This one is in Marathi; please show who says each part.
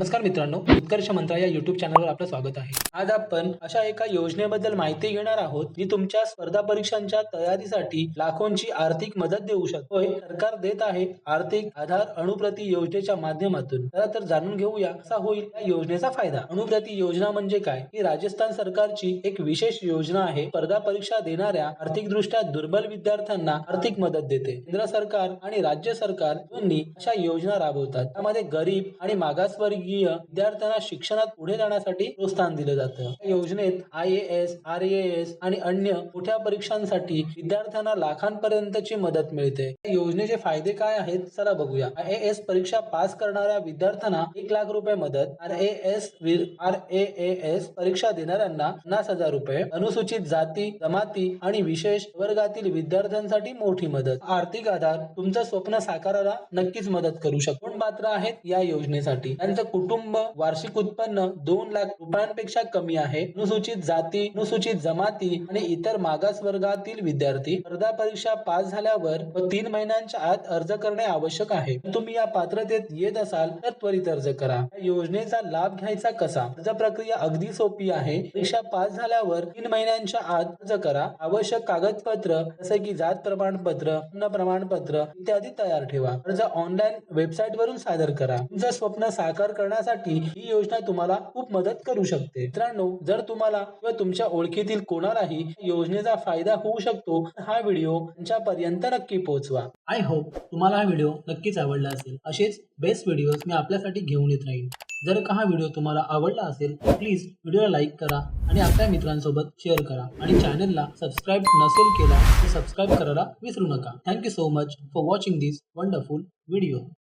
Speaker 1: नमस्कार मित्रांनो उत्कर्ष मंत्रा या युट्यूब चॅनलवर आपलं स्वागत आहे. आज आपण अशा एका योजनेबद्दल माहिती घेणार आहोत जी तुमच्या स्पर्धा परीक्षांच्या तयारीसाठी लाखोंची आर्थिक मदत देऊ शकतो. सरकार देत आहे आर्थिक आधार अणुप्रती योजनेच्या माध्यमातून. चला तर जाणून घेऊया असा होईल या योजनेचा फायदा. अणुप्रती योजना म्हणजे काय? ही राजस्थान सरकारची एक विशेष योजना आहे. स्पर्धा परीक्षा देणाऱ्या आर्थिकदृष्ट्या दुर्बल विद्यार्थ्यांना आर्थिक मदत देते. केंद्र सरकार आणि राज्य सरकार दोन्ही अशा योजना राबवतात. त्यामध्ये गरीब आणि मागासवर्गीय विद्यार्थ्यांना शिक्षणात पुढे जाण्यासाठी प्रोत्साहन दिलं जातं. योजनेत आय एस आर एस आणि अन्य मोठ्या परीक्षांसाठी विद्यार्थ्यांना लाखांपर्यंतची मदत मिळते. योजनेचे फायदे काय आहेत चला बघूया. आय एस परीक्षा पास करणाऱ्या विद्यार्थ्यांना एक लाख रुपये मदत R A S R A S परीक्षा देणाऱ्यांना पन्नास हजार रुपये अनुसूचित जाती जमाती आणि विशेष वर्गातील विद्यार्थ्यांसाठी मोठी मदत. आर्थिक आधार तुमचं स्वप्न साकारायला नक्कीच मदत करू शकतो. कोण पात्र आहेत या योजनेसाठी? त्यांचं कुटुंब वार्षिक उत्पन्न दोन लाख रुपयांपेक्षा कमी आहे. अनुसूचित जाती अनुसूचित जमाती आणि इतर मागास वर्गातील विद्यार्थी स्पर्धा परीक्षा पास झाल्यावर व तीन महिन्यांच्या आत अर्ज करणे आवश्यक आहे. तुम्ही या पात्रतेत येत असाल तर त्वरित अर्ज करा. या योजनेचा लाभ घ्यायचा कसा? अर्ज प्रक्रिया अगदी सोपी आहे. परीक्षा पास झाल्यावर तीन महिन्यांच्या आत अर्ज करा. आवश्यक कागदपत्र जसे की जात प्रमाणपत्र अन्न प्रमाणपत्र इत्यादी तयार ठेवा. अर्ज ऑनलाईन वेबसाईट वरून सादर करा. तुमचं स्वप्न साकार करण्यासाठी ही योजना तुम्हाला खूप मदत करू शकते. मित्रांनो जर तुम्हाला किंवा तुमच्या ओळखीतील कोणालाही योजनेचा फायदा होऊ शकतो हा व्हिडिओ पर्यंत नक्की पोहोचवा. आय होप तुम्हाला हा व्हिडिओ नक्कीच आवडला असेल. असेच बेस्ट व्हिडिओज मी आपल्यासाठी घेऊन येत राहीन. जर का हा व्हिडिओ तुम्हाला आवडला असेल तर प्लीज व्हिडिओला लाईक करा आणि आपल्या मित्रांसोबत शेअर करा आणि चॅनलला सबस्क्राईब नसेल केला तर सबस्क्राईब करायला विसरू नका. Thank you so much for watching this wonderful video